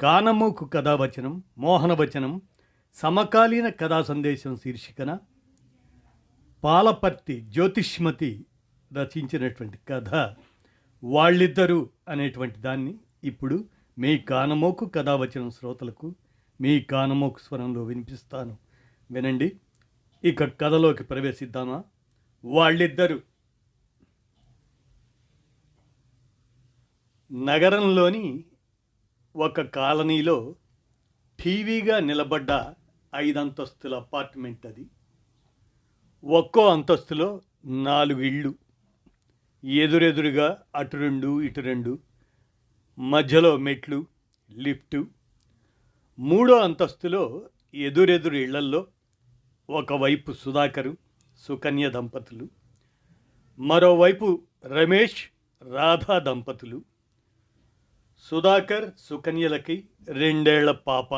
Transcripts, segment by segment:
కానమోకు కథావచనం మోహనవచనం సమకాలీన కథా సందేశం శీర్షికన పాలపర్తి జ్యోతిష్మతి రచించినటువంటి కథ వాళ్ళిద్దరూ అనేటువంటి దాన్ని ఇప్పుడు మీ కానమోకు కథావచనం శ్రోతలకు మీ కానమోకు స్వరంలో వినిపిస్తాను. వినండి ఇక కథలోకి ప్రవేశిద్దామా? వాళ్ళిద్దరూ నగరంలోని ఒక కాలనీలో ఠీవీగా నిలబడ్డ ఐదంతస్తుల అపార్ట్మెంట్ అది. ఒక్కో అంతస్తులో నాలుగు ఇళ్ళు. ఎదురెదురుగా అటు రెండు ఇటు రెండు. మధ్యలో మెట్లు లిఫ్టు. మూడో అంతస్తులో ఎదురెదురు ఇళ్ళల్లో ఒకవైపు సుధాకరు సుకన్య దంపతులు. మరోవైపు రమేష్ రాధా దంపతులు. సుధాకర్ సుకన్యలకి రెండేళ్ళ పాప.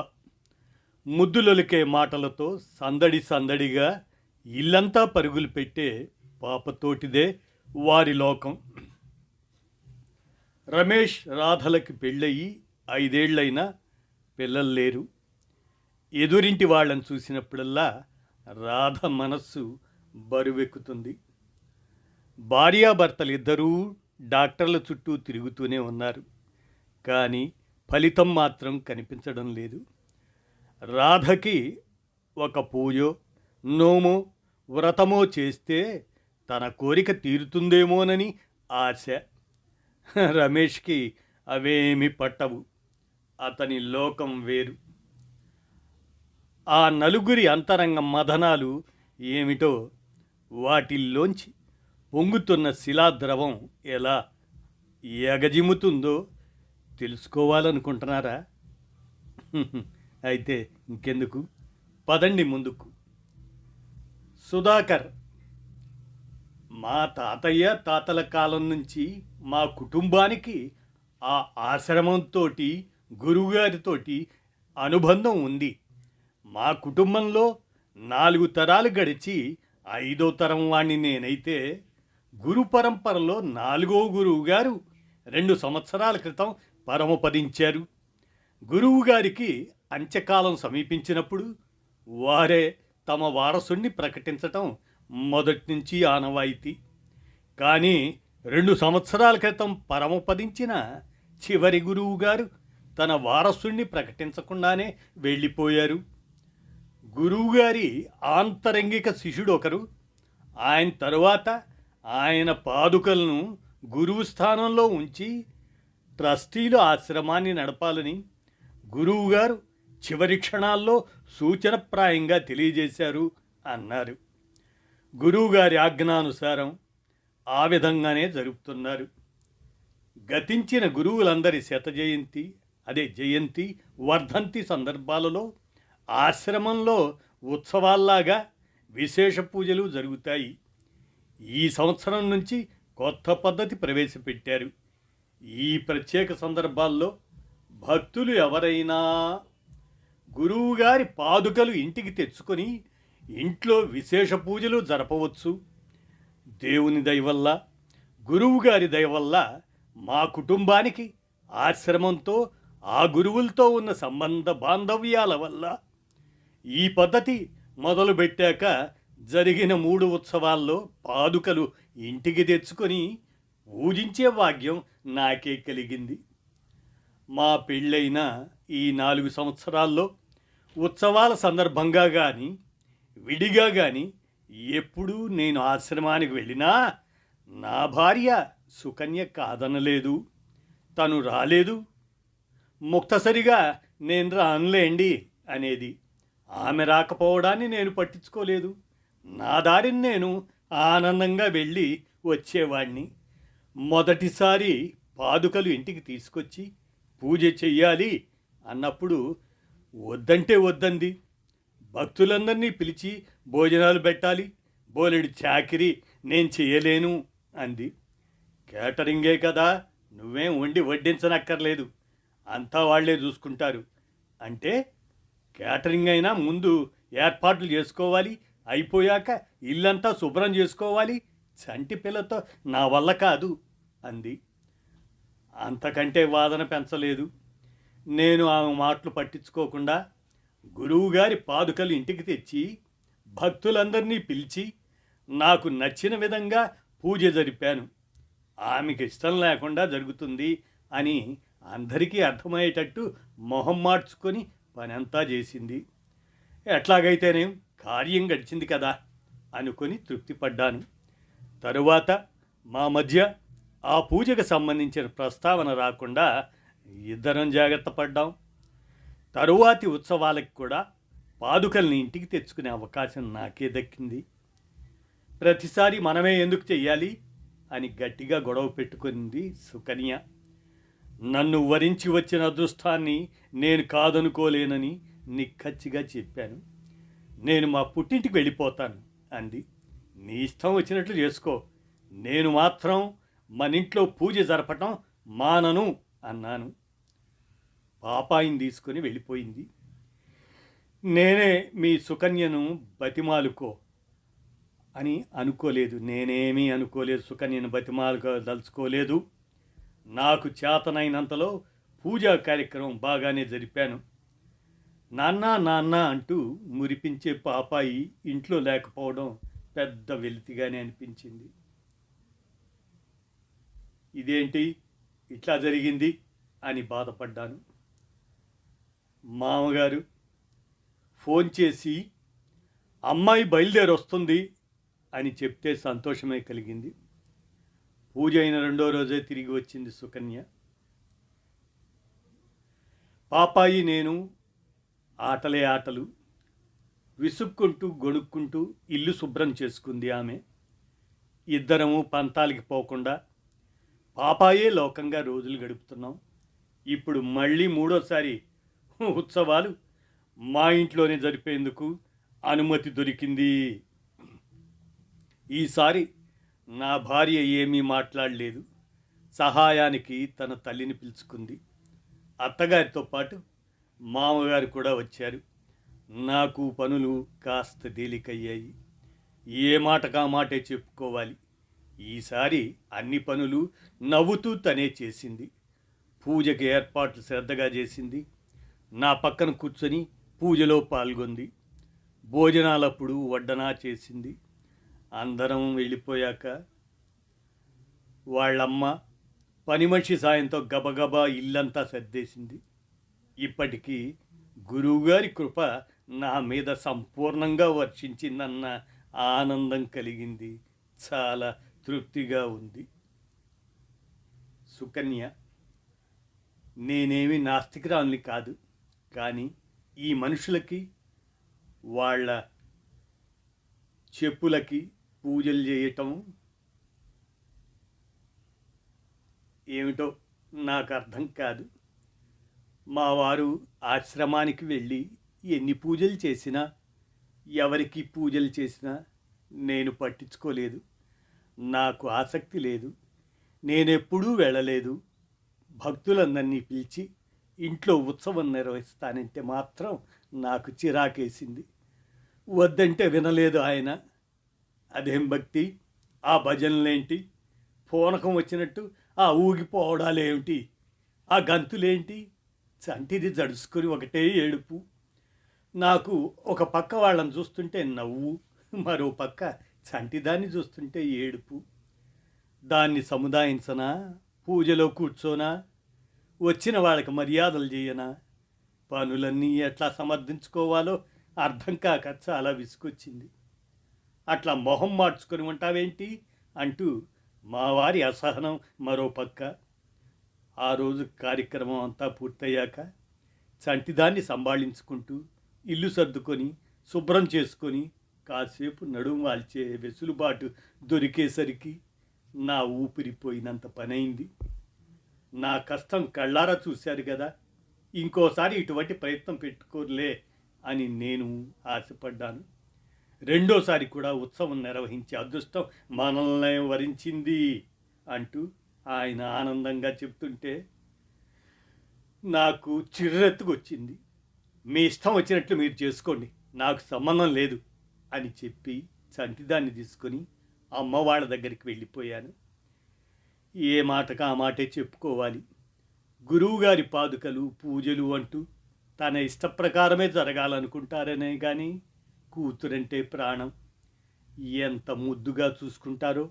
ముద్దులొలికే మాటలతో సందడి సందడిగా ఇల్లంతా పరుగులు పెట్టే పాపతోటిదే వారి లోకం. రమేష్ రాధలకి పెళ్ళయి ఐదేళ్ళైనా పిల్లలు లేరు. ఎదురింటి వాళ్ళని చూసినప్పుడల్లా రాధ మనస్సు బరువెక్కుతుంది. భార్యాభర్తలు ఇద్దరూ డాక్టర్ల చుట్టూ తిరుగుతూనే ఉన్నారు. కానీ ఫలితం మాత్రం కనిపించడం లేదు. రాధకి ఒక పూజో నోమో వ్రతమో చేస్తే తన కోరిక తీరుతుందేమోనని ఆశ. రమేష్కి అవేమి పట్టవు. అతని లోకం వేరు. ఆ నలుగురి అంతరంగ మదనాలు ఏమిటో వాటిల్లోంచి పొంగుతున్న శిలాద్రవం ఎలా ఎగజిమ్ముతుందో తెలుసుకోవాలనుకుంటున్నారా? అయితే ఇంకెందుకు? పదండి ముందుకు. సుధాకర్ మా తాతయ్య తాతల కాలం నుంచి మా కుటుంబానికి ఆ ఆశ్రమంతో గురువుగారితోటి అనుబంధం ఉంది. మా కుటుంబంలో నాలుగు తరాలు గడిచి ఐదో తరం వాణ్ణి నేనైతే గురు పరంపరలో నాలుగో గురువు గారు రెండు సంవత్సరాల క్రితం పరమపదించారు. గురువుగారికి అంత్యకాలం సమీపించినప్పుడు వారే తమ వారసుణ్ణి ప్రకటించటం మొదటి నుంచి ఆనవాయితీ. కానీ రెండు సంవత్సరాల క్రితం పరమపదించిన చివరి గురువు గారు తన వారసుణ్ణి ప్రకటించకుండానే వెళ్ళిపోయారు. గురువుగారి ఆంతరంగిక శిష్యుడు ఒకరు ఆయన తరువాత ఆయన పాదుకలను గురువు స్థానంలో ఉంచి ట్రస్టీలు ఆశ్రమాన్ని నడపాలని గురువుగారు చివరి క్షణాల్లో సూచనప్రాయంగా తెలియజేశారు అన్నారు. గురువుగారి ఆజ్ఞానుసారం ఆ విధంగానే జరుపుతున్నారు. గతించిన గురువులందరి శత జయంతి అదే జయంతి వర్ధంతి సందర్భాలలో ఆశ్రమంలో ఉత్సవాల్లాగా విశేష పూజలు జరుగుతాయి. ఈ సంవత్సరం నుంచి కొత్త పద్ధతి ప్రవేశపెట్టారు. ఈ ప్రత్యేక సందర్భాల్లో భక్తులు ఎవరైనా గురువుగారి పాదుకలు ఇంటికి తెచ్చుకొని ఇంట్లో విశేష పూజలు జరపవచ్చు. దేవుని దయవల్ల గురువుగారి దయవల్ల మా కుటుంబానికి ఆశ్రమంతో ఆ గురువులతో ఉన్న సంబంధ బాంధవ్యాల వల్ల ఈ పద్ధతి మొదలుపెట్టాక జరిగిన మూడు ఉత్సవాల్లో పాదుకలు ఇంటికి తెచ్చుకొని పూజించే భాగ్యం నాకే కలిగింది. మా పెళ్ళైన ఈ నాలుగు సంవత్సరాల్లో ఉత్సవాల సందర్భంగా కానీ విడిగా కానీ ఎప్పుడూ నేను ఆశ్రమానికి వెళ్ళినా నా భార్య సుకన్య కాదనలేదు. తను రాలేదు. ముక్తసరిగా నేను రానులేండి అనేది ఆమె రాకపోవడాన్ని నేను పట్టించుకోలేదు. నా దారిని నేను ఆనందంగా వెళ్ళి వచ్చేవాణ్ణి. మొదటిసారి పాదుకలు ఇంటికి తీసుకొచ్చి పూజ చెయ్యాలి అన్నప్పుడు వద్దంటే వద్దంది. భక్తులందరినీ పిలిచి భోజనాలు పెట్టాలి. బోలెడు చాకిరి నేను చేయలేను అంది. కేటరింగే కదా నువ్వేం వండి వడ్డించనక్కర్లేదు. అంతా వాళ్ళే చూసుకుంటారు. అంటే కేటరింగ్ అయినా ముందు ఏర్పాట్లు చేసుకోవాలి అయిపోయాక ఇల్లంతా శుభ్రం చేసుకోవాలి. చంటి పిల్లతో నా వల్ల కాదు అంది. అంతకంటే వాదన పెంచలేదు. నేను ఆమె మాటలు పట్టించుకోకుండా గురువుగారి పాదుకలు ఇంటికి తెచ్చి భక్తులందరినీ పిలిచి నాకు నచ్చిన విధంగా పూజ జరిపాను. ఆమెకి ఇష్టం లేకుండా జరుగుతుంది అని అందరికీ అర్థమయ్యేటట్టు మొహం మార్చుకొని పనంతా చేసింది. ఎట్లాగైతేనేం కార్యం గడిచింది కదా అనుకొని తృప్తిపడ్డాను. తరువాత మా మధ్య ఆ పూజకు సంబంధించిన ప్రస్తావన రాకుండా ఇద్దరం జాగ్రత్త పడ్డాం. తరువాతి ఉత్సవాలకు కూడా పాదుకల్ని ఇంటికి తెచ్చుకునే అవకాశం నాకే దక్కింది. ప్రతిసారి మనమే ఎందుకు చెయ్యాలి అని గట్టిగా గొడవ పెట్టుకుంది సుకన్య. నన్ను వరించి వచ్చిన అదృష్టాన్ని నేను కాదనుకోలేనని నిక్కచ్చిగా చెప్పాను. నేను మా పుట్టింటికి వెళ్ళిపోతాను అంది. నీ ఇష్టం వచ్చినట్లు చేసుకో. నేను మాత్రం మన ఇంట్లో పూజ జరపటం మానను అన్నాను. పాపాయిని తీసుకొని వెళ్ళిపోయింది. నేనే మీ సుకన్యను బతిమాలుకో అని అనుకోలేదు. నేనేమీ అనుకోలేదు. సుకన్యను బతిమాలుకో దలుచుకోలేదు నాకు చేతనైనంతలో పూజా కార్యక్రమం బాగానే జరిపాను. నాన్న నాన్న అంటూ మురిపించే పాపాయి ఇంట్లో లేకపోవడం పెద్ద వెలితిగానే అనిపించింది. ఇదేంటి? ఇట్లా జరిగింది? అని బాధపడ్డాను. మామగారు ఫోన్ చేసి అమ్మాయి బయలుదేరి వస్తుంది అని చెప్తే సంతోషమే కలిగింది. పూజ అయిన రెండో రోజే తిరిగి వచ్చింది సుకన్య. పాపాయి నేను ఆటలే ఆటలు. విసుక్కుంటూ గొణుక్కుంటూ ఇల్లు శుభ్రం చేసుకుంది ఆమె. ఇద్దరము పంతాలకి పోకుండా పాపాయే లోకంగా రోజులు గడుపుతున్నాం. ఇప్పుడు మళ్ళీ మూడోసారి ఉత్సవాలు మా ఇంట్లోనే జరిపేందుకు అనుమతి దొరికింది. ఈసారి నా భార్య ఏమీ మాట్లాడలేదు. సహాయానికి తన తల్లిని పిలుచుకుంది. అత్తగారితో పాటు మామగారు కూడా వచ్చారు. నాకు పనులు కాస్త తేలికయ్యాయి. ఏ మాటకా మాటే చెప్పుకోవాలి. ఈసారి అన్ని పనులు నవ్వుతూ తనే చేసింది. పూజకి ఏర్పాట్లు శ్రద్ధగా చేసింది. నా పక్కన కూర్చొని పూజలో పాల్గొంది. భోజనాలప్పుడు వడ్డనా చేసింది. అందరం వెళ్ళిపోయాక వాళ్ళమ్మ పని మనిషి సాయంతో గబగబా ఇల్లంతా సర్దేసింది. ఇప్పటికీ గురువుగారి కృప నా మీద సంపూర్ణంగా వర్షించిందన్న ఆనందం కలిగింది. చాలా తృప్తిగా ఉంది. సుకన్య నేనేమి నాస్తికురాల్ని కాదు. కానీ ఈ మనుషులకి వాళ్ళ చెప్పులకి పూజలు చేయటం ఏమిటో నాకు అర్థం కాదు. మా వారు ఆశ్రమానికి వెళ్ళి ఎన్ని పూజలు చేసినా ఎవరికి పూజలు చేసినా నేను పట్టించుకోలేదు. నాకు ఆసక్తి లేదు. నేనెప్పుడూ వెళ్ళలేదు. భక్తులందరినీ పిలిచి ఇంట్లో ఉత్సవం నిర్వహిస్తానంటే మాత్రం నాకు చిరాకేసింది. వద్దంటే వినలేదు ఆయన. అదేం భక్తి? ఆ భజనలేంటి? పూనకం వచ్చినట్టు ఆ ఊగిపోవడాలేమిటి? ఆ గంతులేంటి? చంటిది జడుసుకుని ఒకటే ఏడుపు. నాకు ఒక పక్క వాళ్ళని చూస్తుంటే నవ్వు మరో పక్క చంటిదాన్ని చూస్తుంటే ఏడుపు. దాన్ని సముదాయించనా పూజలో కూర్చోనా వచ్చిన వాళ్ళకి మర్యాదలు చేయనా? పనులన్నీ ఎట్లా సమర్థించుకోవాలో అర్థం కాక చాలా విసుకొచ్చింది అట్లా మొహం మార్చుకొని ఉంటావేంటి? అంటూ మా వారి అసహనం మరో పక్క. ఆ రోజు కార్యక్రమం అంతా పూర్తయ్యాక చంటిదాన్ని సంభాళించుకుంటూ ఇల్లు సర్దుకొని శుభ్రం చేసుకొని కాసేపు నడుము వాల్చే వెసులుబాటు దొరికేసరికి నా ఊపిరిపోయినంత పనైంది. నా కష్టం కళ్ళారా చూశారు కదా ఇంకోసారి ఇటువంటి ప్రయత్నం పెట్టుకోలే అని నేను ఆశపడ్డాను. రెండోసారి కూడా ఉత్సవం నిర్వహించే అదృష్టం మనల్ని వరించింది అంటూ ఆయన ఆనందంగా చెప్తుంటే నాకు చిర్రెత్తుకొచ్చింది. మీ ఇష్టం వచ్చినట్లు మీరు చేసుకోండి. నాకు సంబంధం లేదు అని చెప్పి చంటిదాన్ని తీసుకొని అమ్మ వాళ్ళ దగ్గరికి వెళ్ళిపోయాను. ఏ మాటకు ఆ మాటే చెప్పుకోవాలి. గురువుగారి పాదుకలు పూజలు అంటూ తన ఇష్ట ప్రకారమే జరగాలనుకుంటారనే కానీ కూతురంటే ప్రాణం. ఎంత ముద్దుగా చూసుకుంటారో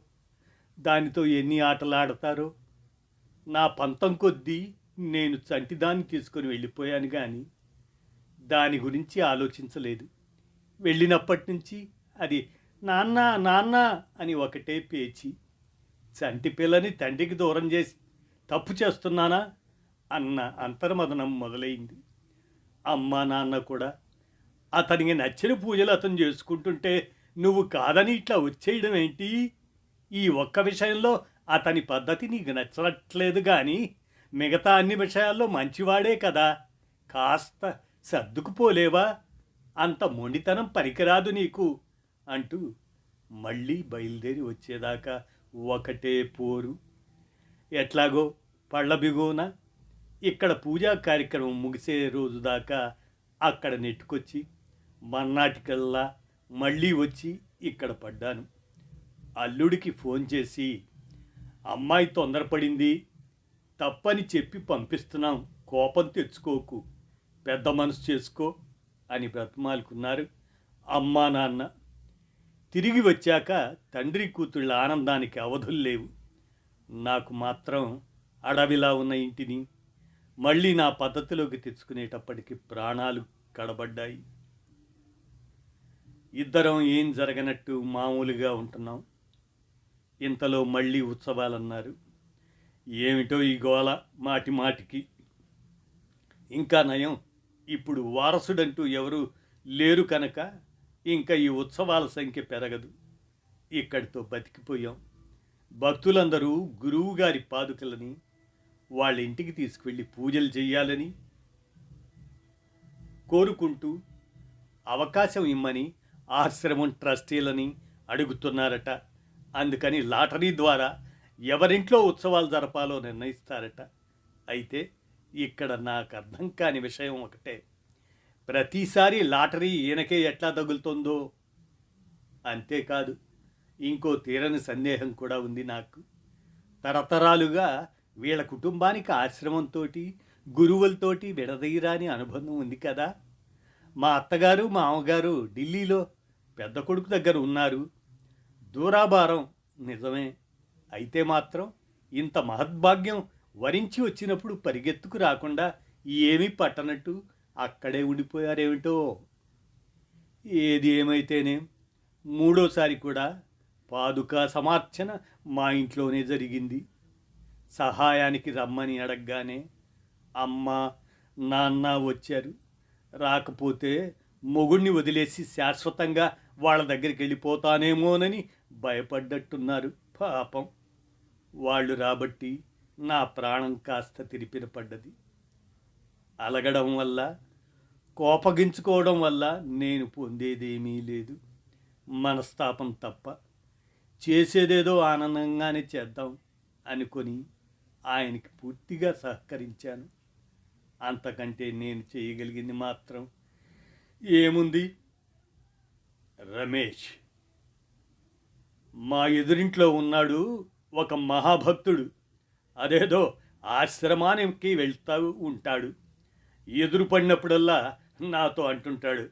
దానితో ఎన్ని ఆటలు ఆడతారో నా పంతం కొద్దీ నేను చంటిదాన్ని తీసుకొని వెళ్ళిపోయాను కానీ దాని గురించి ఆలోచించలేదు. వెళ్ళినప్పటి నుంచి అది నాన్న నాన్న అని ఒకటే పేచి చంటి పిల్లని తండ్రికి దూరం చేసి తప్పు చేస్తున్నానా? అన్న అంతర్మదనం మొదలైంది. అమ్మ నాన్న కూడా అతనికి నచ్చిన పూజలు అతను చేసుకుంటుంటే నువ్వు కాదని ఇట్లా వచ్చేయడం ఏంటి ఈ ఒక్క విషయంలో అతని పద్ధతి నీకు నచ్చట్లేదు కానీ మిగతా అన్ని విషయాల్లో మంచివాడే కదా. కాస్త సర్దుకుపోలేవా? అంత మొండితనం పనికిరాదు నీకు అంటూ మళ్ళీ బయలుదేరి వచ్చేదాకా ఒకటే పోరు. ఎట్లాగో పళ్ళబిగోన ఇక్కడ పూజా కార్యక్రమం ముగిసే రోజు దాకా అక్కడ నెట్టుకొచ్చి మర్నాటికల్లా మళ్ళీ వచ్చి ఇక్కడ పడ్డాను. అల్లుడికి ఫోన్ చేసి అమ్మాయి తొందరపడింది తప్పని చెప్పి పంపిస్తున్నాం కోపం తెచ్చుకోకు పెద్ద మనసు చేసుకో అని బ్రతమాలుకున్నారు అమ్మా నాన్న. తిరిగి వచ్చాక తండ్రి కూతుళ్ళ ఆనందానికి అవధులు లేవు. నాకు మాత్రం అడవిలా ఉన్న ఇంటిని మళ్ళీ నా పద్ధతిలోకి తెచ్చుకునేటప్పటికి ప్రాణాలు కడబడ్డాయి. ఇద్దరం ఏం జరగనట్టు మామూలుగా ఉంటున్నాం. ఇంతలో మళ్ళీ ఉత్సవాలన్నారు. ఏమిటో ఈ గోల మాటి మాటికి. ఇంకా నయం ఇప్పుడు వారసుడంటూ ఎవరు లేరు కనుక ఇంకా ఈ ఉత్సవాల సంఖ్య పెరగదు. ఇక్కడితో బతికిపోయాం. భక్తులందరూ గురువుగారి పాదుకలని వాళ్ళ ఇంటికి తీసుకువెళ్ళి పూజలు చేయాలని కోరుకుంటూ అవకాశం ఇమ్మని ఆశ్రమం ట్రస్టీలని అడుగుతున్నారట. అందుకని లాటరీ ద్వారా ఎవరింట్లో ఉత్సవాలు జరపాలో నిర్ణయిస్తారట. అయితే ఇక్కడ నాకు అర్థం కాని విషయం ఒకటే. ప్రతిసారి లాటరీ ఈయనకే ఎట్లా తగులుతుందో? అంతేకాదు ఇంకో తీరని సందేహం కూడా ఉంది నాకు. తరతరాలుగా వీళ్ళ కుటుంబానికి ఆశ్రమంతో గురువులతోటి విడదీయరాని అనుబంధం ఉంది కదా. మా అత్తగారు మా అమ్మగారు ఢిల్లీలో పెద్ద కొడుకు దగ్గర ఉన్నారు. దూరాభారం నిజమే. అయితే మాత్రం ఇంత మహద్భాగ్యం వరించి వచ్చినప్పుడు పరిగెత్తుకు రాకుండా ఏమీ పట్టనట్టు అక్కడే ఉండిపోయారేమిటో? ఏది ఏమైతేనేం. మూడోసారి కూడా పాదుకా సమార్చన మా ఇంట్లోనే జరిగింది. సహాయానికి రమ్మని అడగగానే అమ్మ నాన్న వచ్చారు. రాకపోతే మొగుడిని వదిలేసి శాశ్వతంగా వాళ్ళ దగ్గరికి వెళ్ళిపోతానేమోనని భయపడ్డట్టున్నారు. పాపం. వాళ్ళు రాబట్టి నా ప్రాణం కాస్త తిరిపిన పడ్డది. అలగడం వల్ల కోపగించుకోవడం వల్ల నేను పొందేదేమీ లేదు. మనస్తాపం తప్ప. చేసేదేదో ఆనందంగానే చేద్దాం అనుకొని ఆయనకి పూర్తిగా సహకరించాను. అంతకంటే నేను చేయగలిగింది మాత్రం ఏముంది? రమేష్. మా ఎదురింట్లో ఉన్నాడు ఒక మహాభక్తుడు. అదేదో ఆశ్రమానికి వెళ్తా ఉంటాడు. ఎదురు పడినప్పుడల్లా నాతో అంటుంటాడు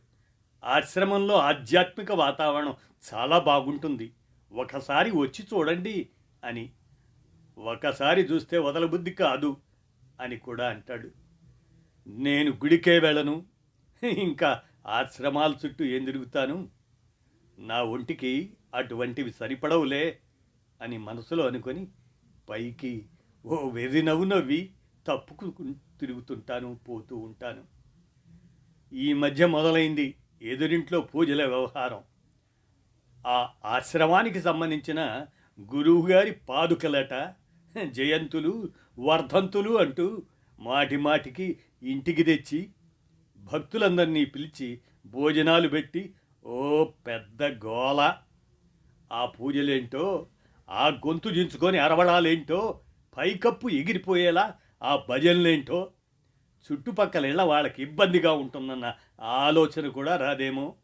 ఆశ్రమంలో ఆధ్యాత్మిక వాతావరణం చాలా బాగుంటుంది. ఒకసారి వచ్చి చూడండి అని. ఒకసారి చూస్తే వదలబుద్ధి కాదు అని కూడా అంటాడు. నేను గుడికే వెళ్ళను. ఇంకా ఆశ్రమాల చుట్టూ ఏం తిరుగుతాను? నా ఒంటికి అటువంటివి సరిపడవులే అని మనసులో అనుకొని పైకి ఓ వెర్రి నవ్వు నవ్వి తప్పుకు తిరుగుతుంటాను పోతూ ఉంటాను. ఈ మధ్య మొదలైంది ఎదురింట్లో పూజల వ్యవహారం. ఆ ఆశ్రమానికి సంబంధించిన గురువుగారి పాదుకలట జయంతులు వర్ధంతులు అంటూ మాటి మాటికి ఇంటికి తెచ్చి భక్తులందరినీ పిలిచి భోజనాలు పెట్టి ఓ పెద్ద గోల ఆ పూజలేంటో ఆ గొంతు దించుకొని అరవడాలేంటో పైకప్పు ఎగిరిపోయేలా ఆ భజనలేంటో చుట్టుపక్కల ఇళ్ళ వాళ్ళకి ఇబ్బందిగా ఉంటుందన్న ఆలోచన కూడా రాదేమో.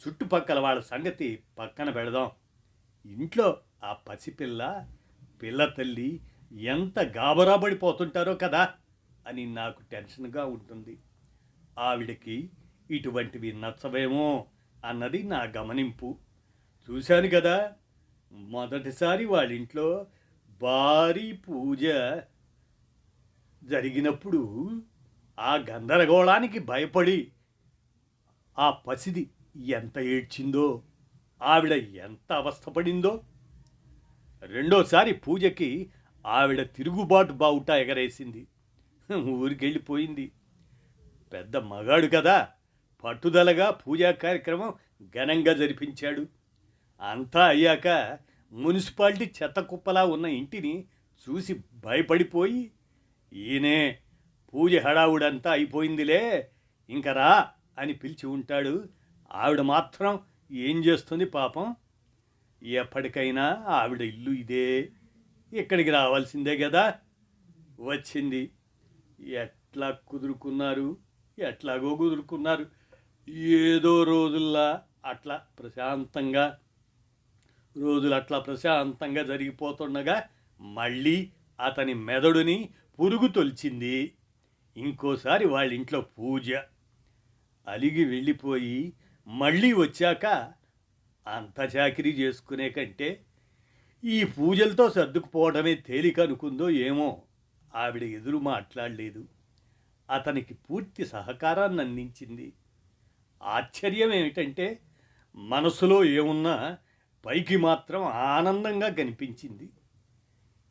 చుట్టుపక్కల వాళ్ళ సంగతి పక్కన పెడదాం. ఇంట్లో ఆ పసిపిల్ల పిల్ల తల్లి ఎంత గాబరా పడిపోతుంటారో కదా అని నాకు టెన్షన్గా ఉంటుంది. ఆవిడకి ఇటువంటివి నచ్చవేమో అన్నది నా గమనింపు. చూశాను కదా మొదటిసారి వాళ్ళ ఇంట్లో భారీ పూజ జరిగినప్పుడు ఆ గందరగోళానికి భయపడి ఆ పసిది ఎంత ఏడ్చిందో ఆవిడ ఎంత అవస్థపడిందో రెండోసారి పూజకి ఆవిడ తిరుగుబాటు బావుట ఎగరేసింది. ఊరికెళ్ళిపోయింది. పెద్ద మగాడు కదా పట్టుదలగా పూజా కార్యక్రమం ఘనంగా జరిపించాడు. అంతా అయ్యాక మున్సిపాలిటీ చెత్త కుప్పలా ఉన్న ఇంటిని చూసి భయపడిపోయి ఈయనే పూజ హడావుడంతా అయిపోయిందిలే ఇంక రా అని పిలిచి ఉంటాడు. ఆవిడ మాత్రం ఏం చేస్తుంది పాపం? ఎప్పటికైనా ఆవిడ ఇల్లు ఇదే ఇక్కడికి రావాల్సిందే కదా వచ్చింది. ఎట్లా కుదురుకున్నారు? ఎట్లాగో కుదురుకున్నారు. ఏదో రోజుల్లా అట్లా ప్రశాంతంగా రోజులు అట్లా ప్రశాంతంగా జరిగిపోతుండగా మళ్ళీ అతని మెదడుని పురుగు తొలిచింది. ఇంకోసారి వాళ్ళ ఇంట్లో పూజ. అలిగి వెళ్ళిపోయి మళ్ళీ వచ్చాక అంత చాకిరీ చేసుకునే కంటే ఈ పూజలతో సర్దుకుపోవడమే తేలిక అనుకుందో ఏమో ఆవిడ ఎదురు మాట్లాడలేదు. అతనికి పూర్తి సహకారాన్ని అందించింది. ఆశ్చర్యం ఏమిటంటే మనసులో ఏమున్నా పైకి మాత్రం ఆనందంగా కనిపించింది.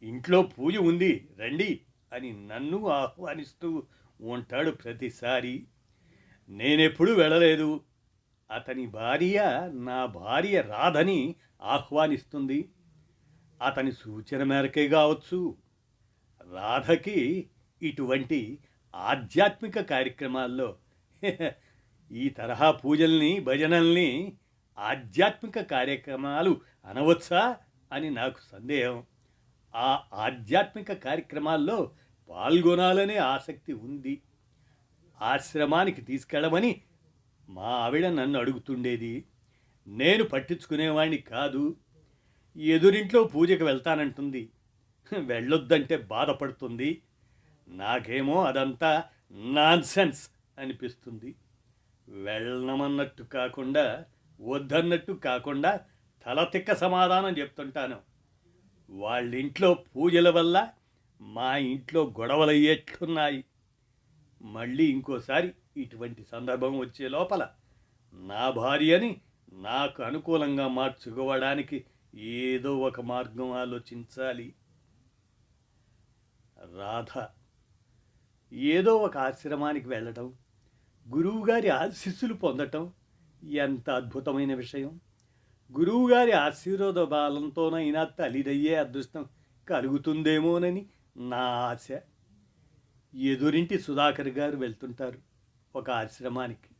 ఇంట్లో పూజ ఉంది రండి అని నన్ను ఆహ్వానిస్తూ ఉంటాడు ప్రతిసారి. నేనెప్పుడు వెళ్ళలేదు. అతని భార్య నా భార్య రాధని ఆహ్వానిస్తుంది. అతని సూచన మేరకే కావచ్చు. రాధకి ఇటువంటి ఆధ్యాత్మిక కార్యక్రమాల్లో ఈ తరహా పూజల్ని భజనల్ని ఆధ్యాత్మిక కార్యక్రమాలు అనవచ్చా అని నాకు సందేహం. ఆ ఆధ్యాత్మిక కార్యక్రమాల్లో పాల్గొనాలనే ఆసక్తి ఉంది. ఆశ్రమానికి తీసుకెళ్ళమని మా ఆవిడ నన్ను అడుగుతుండేది. నేను పట్టించుకునేవాణ్ణి కాదు. ఎదురింట్లో పూజకు వెళ్తానంటుంది. వెళ్ళొద్దంటే బాధపడుతుంది. నాకేమో అదంతా నాన్సెన్స్ అనిపిస్తుంది. వెళ్ళమన్నట్టు కాకుండా వద్దన్నట్టు కాకుండా తలతిక్క సమాధానం చెప్తుంటాను. వాళ్ళ ఇంట్లో పూజల వల్ల మా ఇంట్లో గొడవలయ్యేట్లున్నాయి మళ్ళీ ఇంకోసారి ఇటువంటి సందర్భం వచ్చే లోపల నా భార్యని నాకు అనుకూలంగా మార్చుకోవడానికి ఏదో ఒక మార్గం ఆలోచించాలి. రాధ ఏదో ఒక ఆశ్రమానికి వెళ్ళటం గురువుగారి ఆశీస్సులు పొందటం ఎంత అద్భుతమైన విషయం. గురువుగారి ఆశీర్వాద బాలంతోనైనా తల్లిదయ్యే అదృష్టం కలుగుతుందేమోనని నా ఆశ. ఎదురింటి సుధాకర్ గారు వెళ్తుంటారు ఒక ఆశ్రమానికి.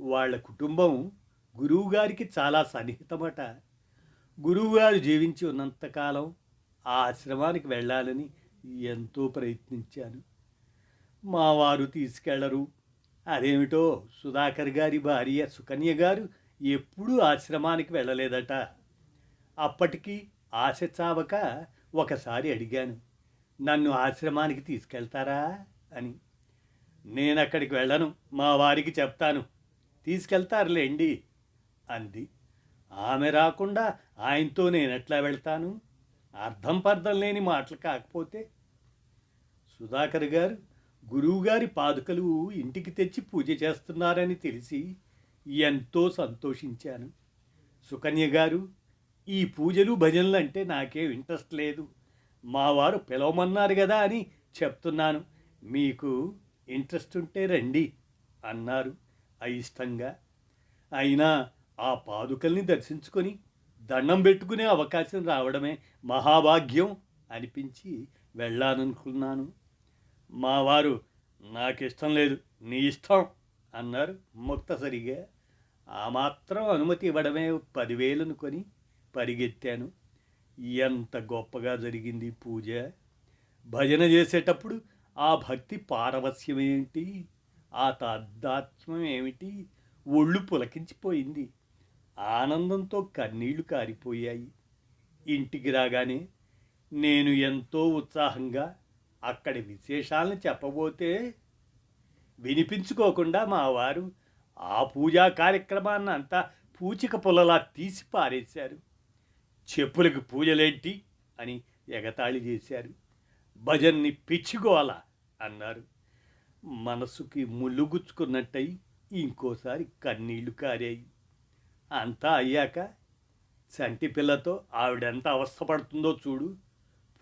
వాళ్ళ కుటుంబం గురువుగారికి చాలా సన్నిహితమట. గురువుగారు జీవించి ఉన్నంతకాలం ఆ ఆశ్రమానికి వెళ్ళాలని ఎంతో ప్రయత్నించాను. మా వారు తీసుకెళ్ళరు అదేమిటో సుధాకర్ గారి భార్య సుకన్య గారు ఎప్పుడూ ఆశ్రమానికి వెళ్ళలేదట. అప్పటికి ఆశ చావక ఒకసారి అడిగాను నన్ను ఆశ్రమానికి తీసుకెళ్తారా? అని. నేను అక్కడికి వెళ్ళను మా వారికి చెప్తాను. తీసుకెళ్తారులేండి అంది. ఆమె రాకుండా ఆయనతో నేను ఎట్లా వెళ్తాను? అర్థం పర్థం లేని మాటలు కాకపోతే. సుధాకర్ గారు గురువుగారి పాదుకలు ఇంటికి తెచ్చి పూజ చేస్తున్నారని తెలిసి ఎంతో సంతోషించాను. సుకన్య గారు ఈ పూజలు భజనలు అంటే నాకేం ఇంట్రెస్ట్ లేదు. మా వారు పిలవమన్నారు కదా అని చెప్తున్నాను. మీకు ఇంట్రెస్ట్ ఉంటే రండి అన్నారు అయిష్టంగా. అయినా ఆ పాదుకల్ని దర్శించుకొని దండం పెట్టుకునే అవకాశం రావడమే మహాభాగ్యం అనిపించి వెళ్ళాలనుకున్నాను. మా వారు నాకు ఇష్టం లేదు నీ ఇష్టం అన్నారు ముక్తసరిగా. ఆ మాత్రం అనుమతి ఇవ్వడమే పదివేలను కొని పరిగెత్తాను. ఎంత గొప్పగా జరిగింది పూజ. భజన చేసేటప్పుడు ఆ భక్తి పారవస్యం ఏమిటి ఆ తాదాత్మ్యం ఏమిటి? ఒళ్ళు పులకించిపోయింది. ఆనందంతో కన్నీళ్ళు కారిపోయాయి. ఇంటికి రాగానే నేను ఎంతో ఉత్సాహంగా అక్కడి విశేషాలను చెప్పబోతే వినిపించుకోకుండా మా వారు ఆ పూజా కార్యక్రమాన్ని అంతా పూచిక పుల్లలా తీసి పారేశారు. చెప్పులకు పూజలేంటి అని ఎగతాళి చేశారు. భజన్ని పిచ్చిగోల అన్నారు. మనసుకి ములుగుచ్చుకున్నట్టయి ఇంకోసారి కన్నీళ్ళు కారాయి. అంతా అయ్యాక చంటి పిల్లతో ఆవిడెంత అవస్థపడుతుందో చూడు.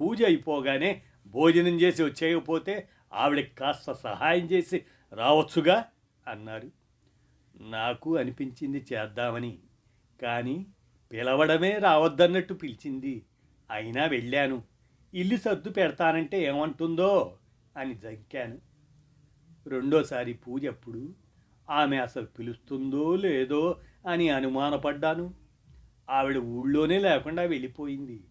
పూజ అయిపోగానే భోజనం చేసి వచ్చేయకపోతే ఆవిడకి కాస్త సహాయం చేసి రావచ్చుగా అన్నారు. నాకు అనిపించింది చేద్దామని కానీ పిలవడమే రావద్దన్నట్టు పిలిచింది. అయినా వెళ్ళాను. ఇల్లు సర్దు పెడతానంటే ఏమంటుందో అని జంకాను. రెండోసారి పూజ అప్పుడు ఆమె అసలు పిలుస్తుందో లేదో అని అనుమానపడ్డాను. ఆవిడ ఊళ్ళోనే లేకుండా వెళ్ళిపోయింది.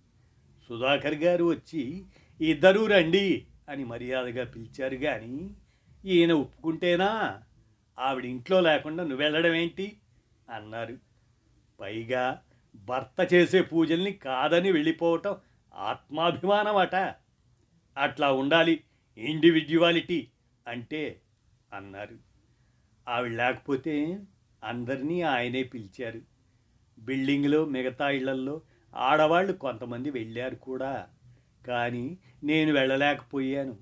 సుధాకర్ గారు వచ్చి ఇద్దరూ రండి అని మర్యాదగా పిలిచారు కానీ ఈయన ఒప్పుకుంటేనా? ఆవిడ ఇంట్లో లేకుండా నువ్వు వెళ్ళడం ఏంటి అన్నారు. పైగా భర్త చేసే పూజల్ని కాదని వెళ్ళిపోవటం ఆత్మాభిమానం అట అట్లా ఉండాలి ఇండివిడ్యువాలిటీ అంటే అన్నారు. ఆవిడ లేకపోతే అందరినీ ఆయనే పిలిచారు. బిల్డింగ్లో మిగతా ఇళ్ళల్లో ఆడవాళ్ళు కొంతమంది వెళ్ళారు కూడా. కానీ నేను వెళ్ళలేకపోయాను.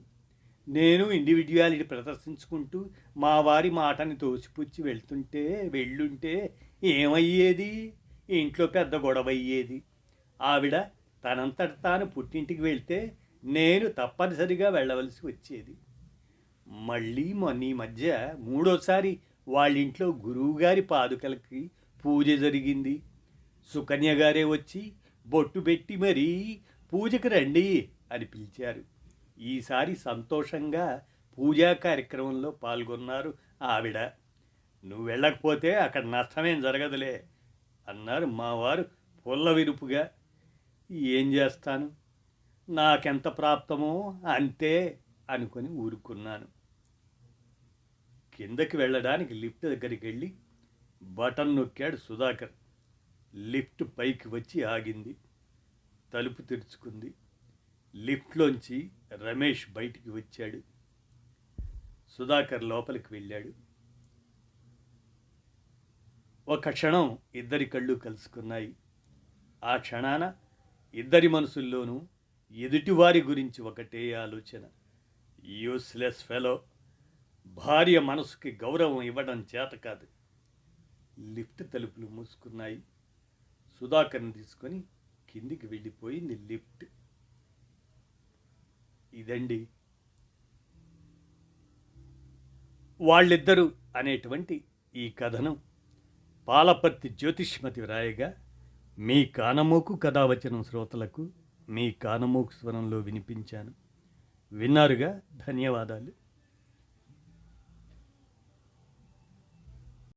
నేను ఇండివిడ్యువాలిటీ ప్రదర్శించుకుంటూ మా వారి మాటని తోసిపుచ్చి వెళ్తుంటే వెళ్ళుంటే ఏమయ్యేది? ఇంట్లో పెద్ద గొడవ అయ్యేది ఆవిడ తనంతట తాను పుట్టింటికి వెళ్తే నేను తప్పనిసరిగా వెళ్ళవలసి వచ్చేది. మళ్ళీ మొన్న ఈ మధ్య మూడోసారి వాళ్ళ ఇంట్లో గురువుగారి పాదుకలకి పూజ జరిగింది. సుకన్య గారే వచ్చి బొట్టు పెట్టి మరీ పూజకి రండి అని పిలిచారు. ఈసారి సంతోషంగా పూజా కార్యక్రమంలో పాల్గొన్నారు ఆవిడ. నువ్వు వెళ్ళకపోతే అక్కడ నష్టమేం జరగదులే అన్నారు మావారు పుల్ల విరుపుగా. ఏం చేస్తాను? నాకెంత ప్రాప్తమో అంతే అనుకొని ఊరుకున్నాను. కిందకి వెళ్ళడానికి లిఫ్ట్ దగ్గరికి వెళ్ళి బటన్ నొక్కాడు సుధాకర్. లిఫ్ట్ పైకి వచ్చి ఆగింది. తలుపు తెరుచుకుంది. లిఫ్ట్లోంచి రమేష్ బయటికి వచ్చాడు. సుధాకర్ లోపలికి వెళ్ళాడు. ఒక క్షణం ఇద్దరి కళ్ళు కలుసుకున్నాయి. ఆ క్షణాన ఇద్దరి మనసుల్లోనూ ఎదుటివారి గురించి ఒకటే ఆలోచన. యూస్లెస్ ఫెలో భార్య మనసుకి గౌరవం ఇవ్వడం చేత కాదు. లిఫ్ట్ తలుపులు మూసుకున్నాయి. సుధాకర్ని తీసుకొని కిందికి వెళ్ళిపోయింది లిఫ్ట్. ఇదండి. వాళ్ళిద్దరూ అనేటువంటి ఈ కథనం. పాలపర్తి జ్యోతిష్మతి వ్రాయగా మీ కానమోకు కథావచనం శ్రోతలకు మీ కానమోకు స్వరంలో వినిపించాను. విన్నారుగా? ధన్యవాదాలు.